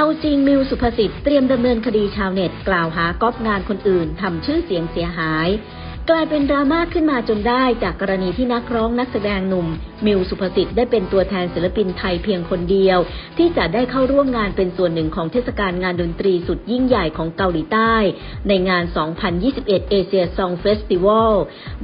เอาจริงมิวสุภสิทธิ์เตรียมดำเนินคดีชาวเน็ต กล่าวหาก๊อปงานคนอื่นทำชื่อเสียงเสียหาย กลายเป็นดราม่าขึ้นมาจนได้จากกรณีที่นักร้องนักแสดงหนุ่ม มิวสุภสิทธิ์ได้เป็นตัวแทนศิลปินไทยเพียงคนเดียว ที่จะได้เข้าร่วมงานเป็นส่วนหนึ่งของเทศกาลงานดนตรีสุดยิ่งใหญ่ของเกาหลีใต้ ในงาน 2021 Asia Song Festival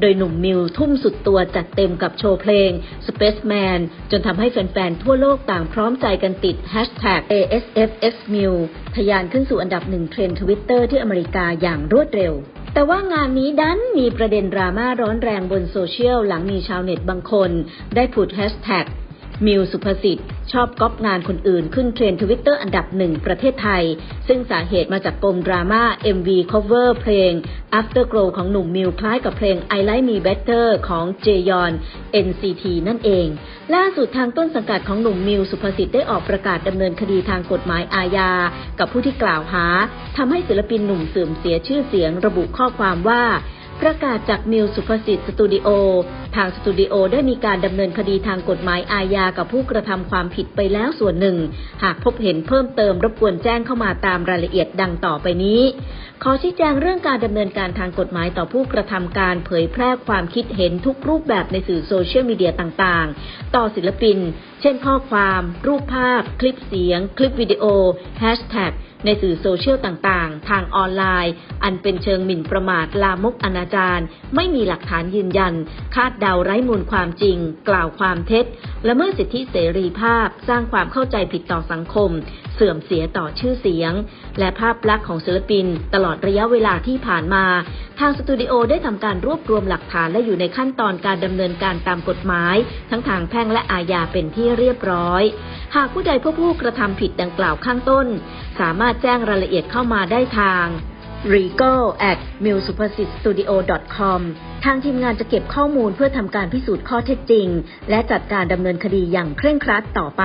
โดยหนุ่มมิวทุ่มสุดตัวจัดเต็มกับโชว์เพลง Spaceman จนทำให้แฟนๆ ทั่วโลกต่างพร้อมใจกันติด Hashtag ASFXMiu ทะยานขึ้นสู่อันดับหนึ่งเทรนด์ทวิตเตอร์ที่อเมริกาอย่างรวดเร็ว แต่ว่างานนี้ดันมีประเด็นดราม่าร้อนแรงบนโซเชียลหลังมีชาวเน็ตบางคน ได้ผุดแฮชแท็กมิวสุภสิทธิ์ชอบก๊อปงานคนอื่นขึ้นเทรนทวิตเตอร์อันดับหนึ่งประเทศไทย ซึ่งสาเหตุมาจากปมดราม่า MV cover เพลง Afterglow ของหนุ่มมิวคล้ายกับเพลง I Like Me Better ของเจยอน NCT นั่นเอง ล่าสุดทางต้นสังกัดของหนุ่มมิวสุภสิทธิ์ได้ออกประกาศดำเนินคดีทางกฎหมายอาญา กับผู้ที่กล่าวหาทำให้ศิลปินหนุ่มเสื่อมเสียชื่อเสียง ระบุข้อความว่าประกาศจากมิวสุภสิทธิ์สตูดิโอ ทางสตูดิโอได้มีการดำเนินคดีทางกฎหมายอาญากับผู้กระทำความผิดไปแล้วส่วนหนึ่ง หากพบเห็นเพิ่มเติมรบกวนแจ้งเข้ามาตามรายละเอียดดังต่อไปนี้ ขอชี้แจงเรื่องการดำเนินการทางกฎหมายต่อผู้กระทำการเผยแพร่ความคิดเห็นทุกรูปแบบในสื่อโซเชียลมีเดียต่างๆ ต่อศิลปิน เช่นข้อความ รูปภาพ คลิปเสียง คลิปวิดีโอแฮชแท็กในสื่อโซเชียลต่างๆ ทางออนไลน์ อันเป็นเชิงหมิ่นประมาทลามกอนาจารไม่มีหลักฐานยืนยัน คาดเดาไร้มูลความจริง กล่าวความเท็จละเมิดสิทธิเสรีภาพ สร้างความเข้าใจผิดต่อสังคม เสื่อมเสียต่อชื่อเสียง และภาพลักษณ์ของศิลปิน ตลอดระยะเวลาที่ผ่านมา ทางสตูดิโอได้ทำการรวบรวมหลักฐานและอยู่ในขั้นตอนการดำเนินการตามกฎหมาย ทั้งทางแพ่งและอาญาเป็นที่เรียบร้อย หากผู้ใดพบผู้กระทำผิดดังกล่าวข้างต้น สามารถแจ้งรายละเอียดเข้ามาได้ทาง regal at m i l s u p a s i t studio com ทางทีมงานจะเก็บข้อมูลเพื่อทำการพิสูจน์ข้อเท็จจริง และจัดการดำเนินคดีอย่างเคร่งครัดต่อไป